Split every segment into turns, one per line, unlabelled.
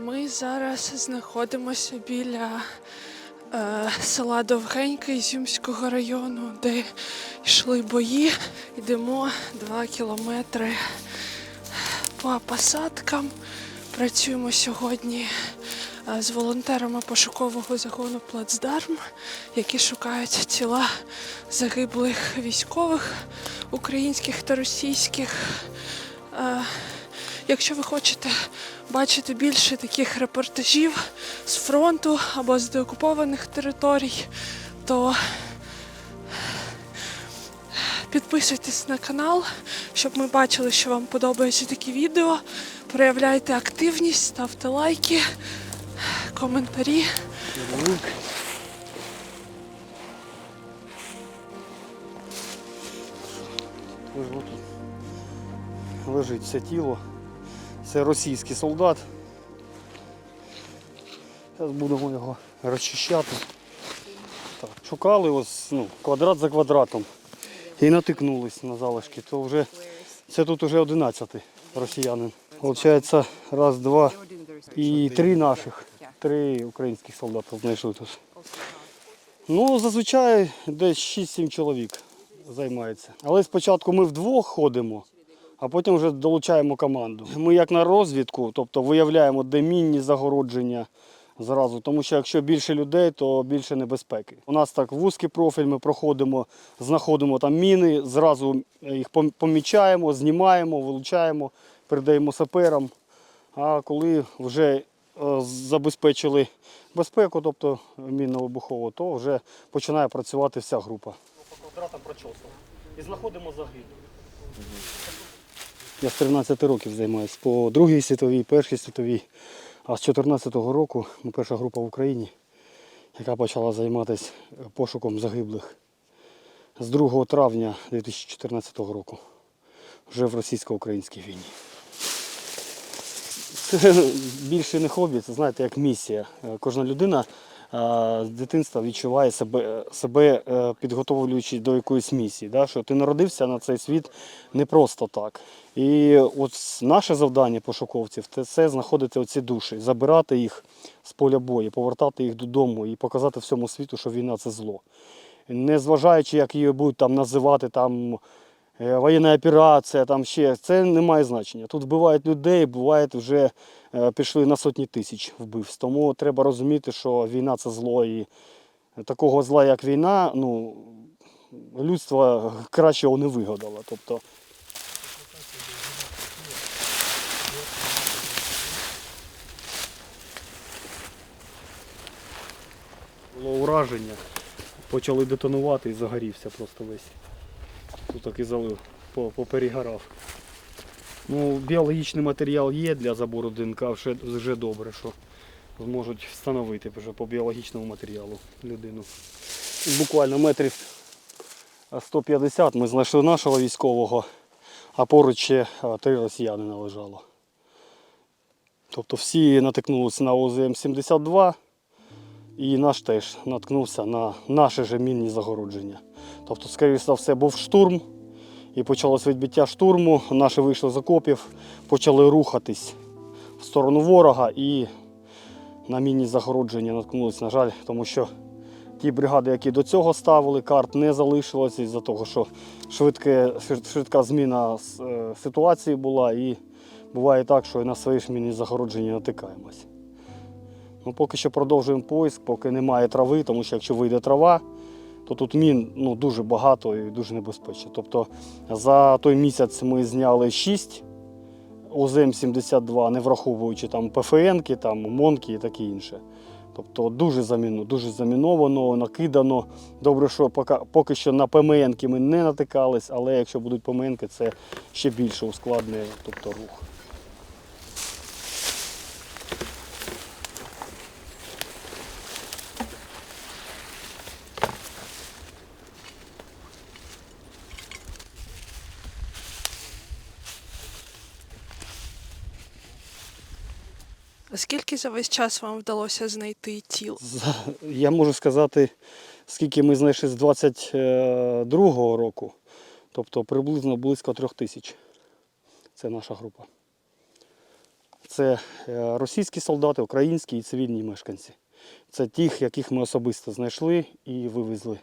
Ми зараз знаходимося біля е, села Довгеньке Ізюмського району, де йшли бої. Йдемо два кілометри по посадкам. Працюємо сьогодні е, з волонтерами пошукового загону Плацдарм, які шукають тіла загиблих військових українських та російських. Е, Якщо ви хочете бачити більше таких репортажів з фронту або з деокупованих територій, то підписуйтесь на канал, щоб ми бачили, що вам подобаються такі відео. Проявляйте активність, ставте лайки, коментарі.
Лежить все тіло. Це російський солдат. Зараз будемо його розчищати. Так, шукали ось ну, квадрат за квадратом і натикнулись на залишки. То вже це тут вже 11 росіянин. Получається, раз, два і три наших. Три українських солдата знайшли тут. Ну, зазвичай десь 6-7 чоловік займається. Але спочатку ми вдвох ходимо, а потім вже долучаємо команду. Ми як на розвідку, тобто виявляємо, де мінні загородження зразу. Тому що якщо більше людей, то більше небезпеки. У нас так вузький профіль, ми проходимо, знаходимо там міни, зразу їх помічаємо, знімаємо, вилучаємо, передаємо саперам. А коли вже е, забезпечили безпеку, тобто мінно-вибухову, то вже починає працювати вся група. По квадратам прочосимо. І знаходимо загиблих. Я з 13 років займаюся по Другій світовій, Першій світовій. А з 14 року ми перша група в Україні, яка почала займатися пошуком загиблих з 2 травня 2014 року, вже в російсько-українській війні. Це більше не хобі, це знаєте, як місія. Е, Кожна людина е, з дитинства відчуває себе, себе е, підготовлюючи до якоїсь місії. Да? Що ти народився на цей світ не просто так. І от наше завдання пошуковців це, знаходити оці душі, забирати їх з поля бою, повертати їх додому і показати всьому світу, що війна це зло. Незважаючи, як її будуть там називати там е, воєнна операція, там ще це не має значення. Тут вбивають людей, буває вже е, пішли на сотні тисяч вбивств. Тому треба розуміти, що війна це зло і такого зла, як війна, ну людство кращого не вигадало. Тобто було ураження, почали детонувати і загорівся просто весь. Тут так і залив, по- поперегорав. Ну, біологічний матеріал є для забору ДНК, вже, вже добре, що зможуть встановити вже по біологічному матеріалу людину. Буквально метрів 150 ми знайшли нашого військового, а поруч ще три росіянина лежало. Тобто всі натикнулися на ОЗМ-72 і наш теж наткнувся на наше же мінні загородження. Тобто, скоріше за все, був штурм і почалось відбиття штурму. Наші вийшли з окопів, почали рухатись в сторону ворога і на мінні загородження наткнулися, на жаль, тому що ті бригади, які до цього ставили, карт не залишилось із-за того, що швидке, швидка зміна е, ситуації була і буває так, що і на свої ж мінні загородження натикаємось. Ну, поки що продовжуємо поиск, поки немає трави, тому що якщо вийде трава, то тут мін ну, дуже багато і дуже небезпечно. Тобто за той місяць ми зняли 6 ОЗМ-72, не враховуючи там ПФНки, там, МОНки і таке інше. Тобто дуже заміну, дуже заміновано, накидано. Добре, що поки, поки що на ПМНки ми не натикались, але якщо будуть ПМНки, це ще більше ускладнює тобто, рух.
Скільки за весь час вам вдалося знайти тіл?
Я можу сказати, скільки ми знайшли з 22-го року, тобто приблизно близько трьох тисяч. Це наша група. Це е, російські солдати, українські і цивільні мешканці. Це тих, яких ми особисто знайшли і вивезли.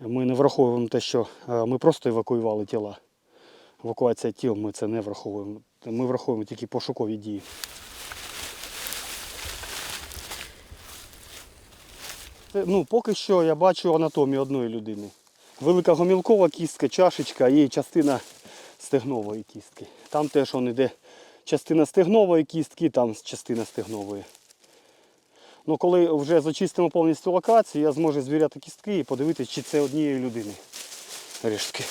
Ми не враховуємо те, що е, ми просто евакуювали тіла. Евакуація тіл ми це не враховуємо. Ми враховуємо тільки пошукові дії. Ну, поки що я бачу анатомію одної людини. Велика гомілкова кістка, чашечка і частина стегнової кістки. Там теж он іде частина стегнової кістки, там частина стегнової. Ну, коли вже зачистимо повністю локацію, я зможу звіряти кістки і подивитися, чи це однієї людини рештки.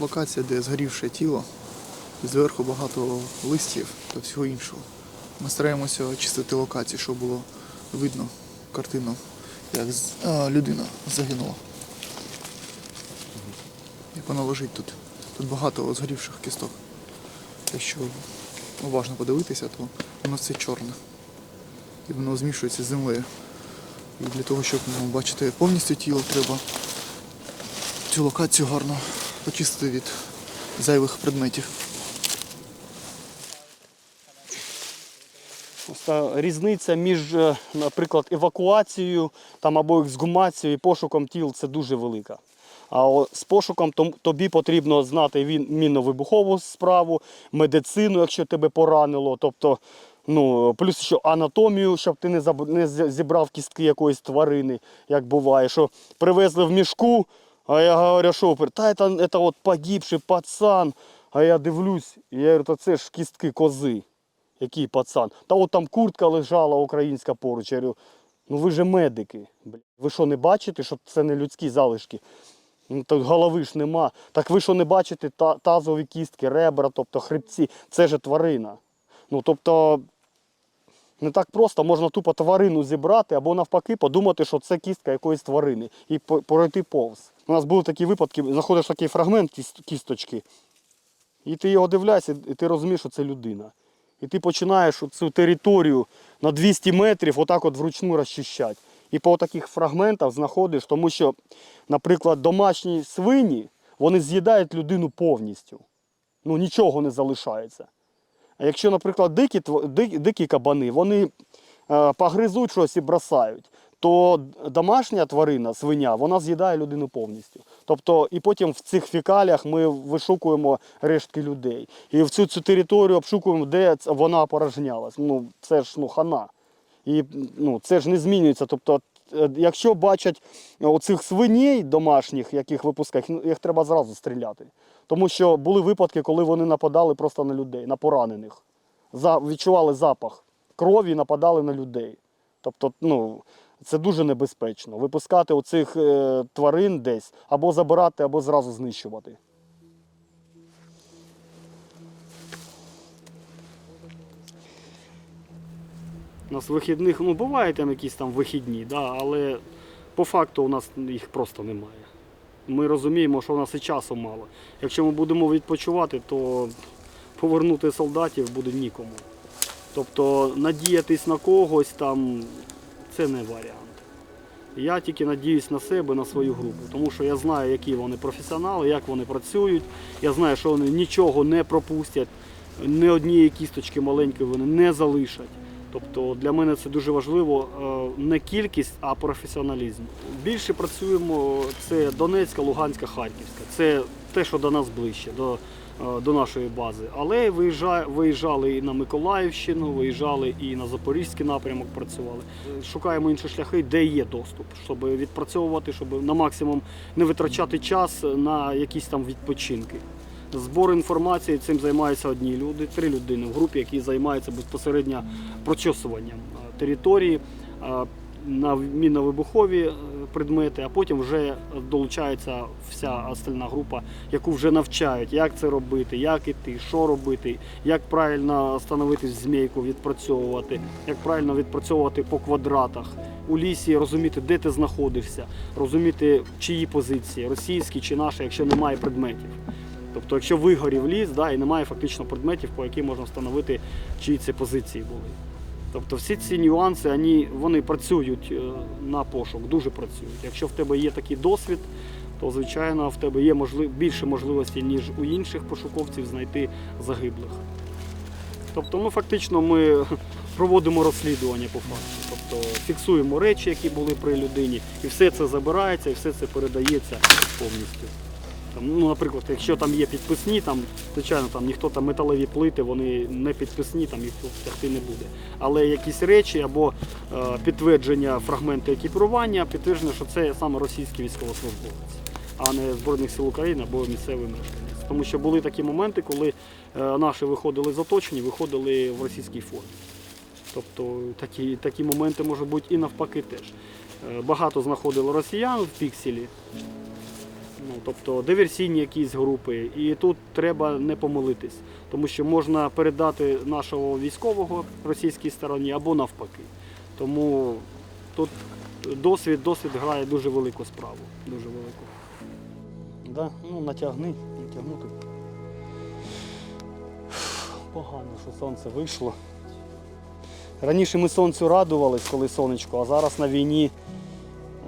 Локація, де згорівше тіло, зверху багато листів та всього іншого. Ми стараємося очистити локацію, щоб було видно картину, як людина загинула. Як вона лежить тут. Тут багато згорівших кісток. Якщо уважно подивитися, то воно все чорне. І воно змішується з землею. І для того, щоб ну, бачити повністю тіло, треба цю локацію гарно почистити від зайвих предметів.
Різниця між, е, наприклад, евакуацією там, або ексгумацією і пошуком тіл це дуже велика. А з пошуком тобі потрібно знати мінно-вибухову справу, медицину, якщо тебе поранило, тобто, ну, плюс ще анатомію, щоб ти не зібрав кістки якоїсь тварини, як буває, що привезли в мішку, а я говорю, що та це, це от погибший пацан. А я дивлюсь, я говорю, та це ж кістки кози. Який пацан? Та от там куртка лежала українська поруч. Я говорю, ну ви же медики. Ви що не бачите, що це не людські залишки? Ну, так голови ж нема. Так ви що не бачите та- тазові кістки, ребра, тобто хребці, це же тварина. Ну тобто не так просто можна тупо тварину зібрати або навпаки подумати, що це кістка якоїсь тварини і пройти повз. У нас були такі випадки, знаходиш такий фрагмент кісточки, і ти його дивляєшся, і ти розумієш, що це людина. І ти починаєш цю територію на 200 метрів отак от вручну розчищати. І по таких фрагментах знаходиш, тому що, наприклад, домашні свині, вони з'їдають людину повністю. Ну нічого не залишається. Якщо, наприклад, дикі, дикі кабани, вони е, погризуть щось і бросають, то домашня тварина, свиня, вона з'їдає людину повністю. Тобто, і потім в цих фекаліях ми вишукуємо рештки людей. І в цю, цю територію обшукуємо, де вона порожнялась. Ну, це ж ну, хана. І ну, це ж не змінюється. Тобто, е, якщо бачать оцих свиней домашніх, яких випускають, ну, їх треба зразу стріляти. Тому що були випадки, коли вони нападали просто на людей, на поранених. За, відчували запах крові і нападали на людей. Тобто, ну, це дуже небезпечно. Випускати оцих е, тварин десь або забирати, або зразу знищувати. У нас вихідних, ну бувають там якісь там вихідні, да, але по факту у нас їх просто немає. Ми розуміємо, що у нас і часу мало. Якщо ми будемо відпочивати, то повернути солдатів буде нікому. Тобто надіятись на когось там це не варіант. Я тільки надіюсь на себе, на свою групу, тому що я знаю, які вони професіонали, як вони працюють. Я знаю, що вони нічого не пропустять, ні однієї кісточки маленької вони не залишать. Тобто для мене це дуже важливо е, не кількість, а професіоналізм. Більше працюємо це Донецька, Луганська, Харківська. Це те, що до нас ближче, до, е, до нашої бази. Але виїжджа- виїжджали і на Миколаївщину, виїжджали і на Запорізький напрямок працювали. Шукаємо інші шляхи, де є доступ, щоб відпрацьовувати, щоб на максимум не витрачати час на якісь там відпочинки. Збор інформації цим займаються одні люди, три людини в групі, які займаються безпосередньо прочосуванням е, території е, на мінно-вибухові е, предмети, а потім вже долучається вся остальна група, яку вже навчають, як це робити, як іти, що робити, як правильно становити змійку, відпрацьовувати, як правильно відпрацьовувати по квадратах у лісі, розуміти, де ти знаходишся, розуміти, чиї позиції, російські чи наші, якщо немає предметів. Тобто, якщо вигорів ліс, да, і немає фактично предметів, по яким можна встановити, чиї це позиції були. Тобто всі ці нюанси вони, вони працюють е, на пошук, дуже працюють. Якщо в тебе є такий досвід, то звичайно в тебе є можлив... більше можливостей, ніж у інших пошуковців знайти загиблих. Тобто, ну фактично ми проводимо розслідування по факту. Тобто фіксуємо речі, які були при людині, і все це забирається, і все це передається повністю. Там, ну, наприклад, якщо там є підписні, там, звичайно, там ніхто там металеві плити, вони не підписні, там їх тягти не буде. Але якісь речі або е, підтвердження фрагменти екіпірування, підтвердження, що це саме російський військовослужбовець, а не Збройних сил України або місцевий мешканець. Тому що були такі моменти, коли е, наші виходили з оточення, виходили в російській формі. Тобто такі, такі моменти можуть бути і навпаки теж. Е, Багато знаходили росіян в пікселі, ну, тобто диверсійні якісь групи. І тут треба не помилитись, тому що можна передати нашого військового російській стороні або навпаки. Тому тут досвід, досвід грає дуже велику справу. Дуже велику. Да? Ну, натягни, натягнути. Погано, що сонце вийшло. Раніше ми сонцю радувались, коли сонечко, а зараз на війні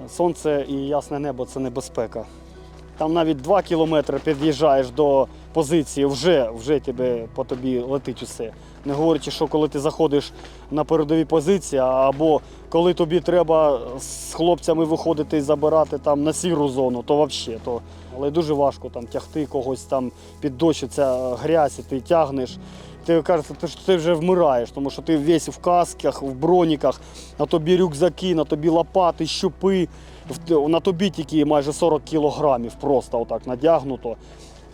сонце і ясне небо це небезпека. Там навіть 2 кілометри під'їжджаєш до позиції, вже, вже тебе, по тобі летить усе. Не говорячи, що коли ти заходиш на передові позиції, або коли тобі треба з хлопцями виходити і забирати там на сіру зону, то взагалі. То... Але дуже важко там тягти когось там під дощ, ця грязь, і ти тягнеш. Ти кажеться, ти, ти вже вмираєш, тому що ти весь в касках, в броніках, на тобі рюкзаки, на тобі лопати, щупи, на тобі тільки майже 40 кілограмів просто отак надягнуто.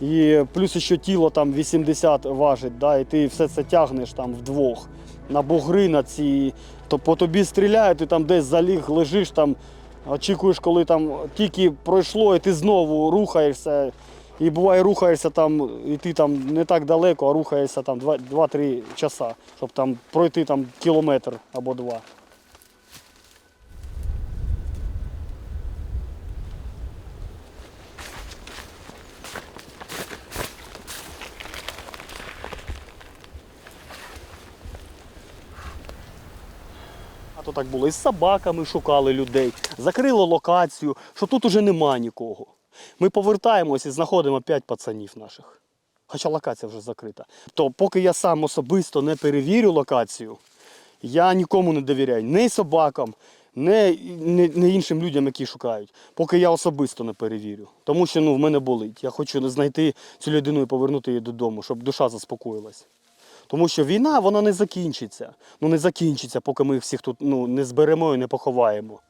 І плюс ще тіло там 80 важить, да, і ти все це тягнеш там вдвох. На бугри, на ці, то по тобі стріляють, ти там десь заліг, лежиш там, очікуєш, коли там тільки пройшло, і ти знову рухаєшся. І буває, рухаєшся там, і ти там не так далеко, а рухаєшся там 2-3 часа, щоб там пройти там кілометр або два. А то так було. І з собаками шукали людей, закрили локацію, що тут уже нема нікого. Ми повертаємось і знаходимо п'ять пацанів наших. Хоча локація вже закрита. То поки я сам особисто не перевірю локацію, я нікому не довіряю. Ні собакам, ні, ні, ні іншим людям, які шукають. Поки я особисто не перевірю. Тому що ну, в мене болить. Я хочу знайти цю людину і повернути її додому, щоб душа заспокоїлась. Тому що війна вона не закінчиться. Ну не закінчиться, поки ми їх всіх тут ну, не зберемо і не поховаємо.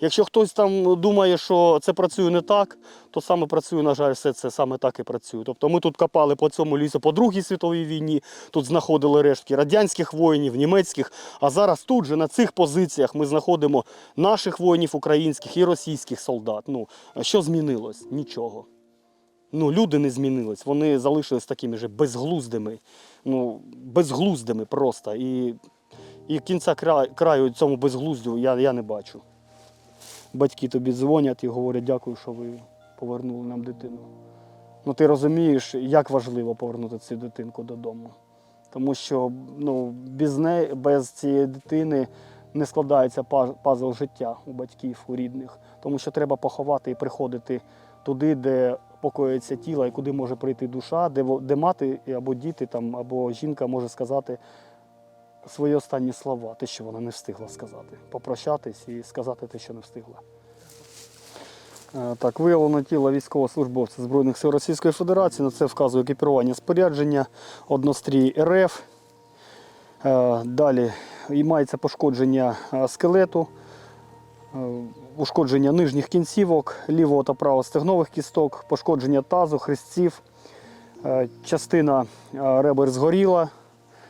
Якщо хтось там думає, що це працює не так, то саме працює, на жаль, все це саме так і працює. Тобто ми тут копали по цьому лісу по Другій світовій війні, тут знаходили рештки радянських воїнів, німецьких. А зараз тут же на цих позиціях ми знаходимо наших воїнів українських і російських солдат. Ну що змінилось? Нічого. Ну, люди не змінились, вони залишились такими же безглуздими, ну, безглуздими просто. І, і кінця краю, цьому безглуздю я, я не бачу. Батьки тобі дзвонять і говорять, дякую, що ви повернули нам дитину. Ну, ти розумієш, як важливо повернути цю дитинку додому. Тому що ну, без, неї, без цієї дитини не складається паз- пазл життя у батьків, у рідних. Тому що треба поховати і приходити туди, де покоїться тіло, і куди може прийти душа, де, де мати або діти, там, або жінка може сказати свої останні слова, те, що вона не встигла сказати. Попрощатись і сказати те, що не встигла. Е, Так, виявлено тіло військовослужбовця Збройних сил Російської Федерації. На це вказує екіпірування спорядження, однострій РФ. Е, Далі і мається пошкодження е, скелету, ушкодження нижніх кінцівок, лівого та правого стегнових кісток, пошкодження тазу, хрестців, Е, частина е, ребер згоріла,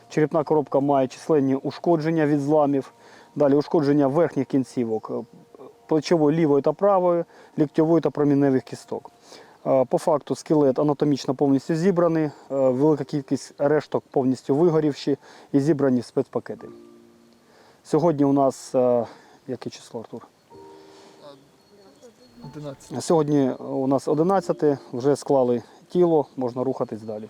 черепна коробка має численні ушкодження від зламів. Далі ушкодження верхніх кінцівок, е, плечової лівої та правої, ліктьової та проміневих кісток. Е, По факту скелет анатомічно повністю зібраний, е, велика кількість решток повністю вигорівші і зібрані в спецпакети. Сьогодні у нас е, яке число, Артур?
11.
Сьогодні у нас 11, вже склали тіло, можна рухатись далі.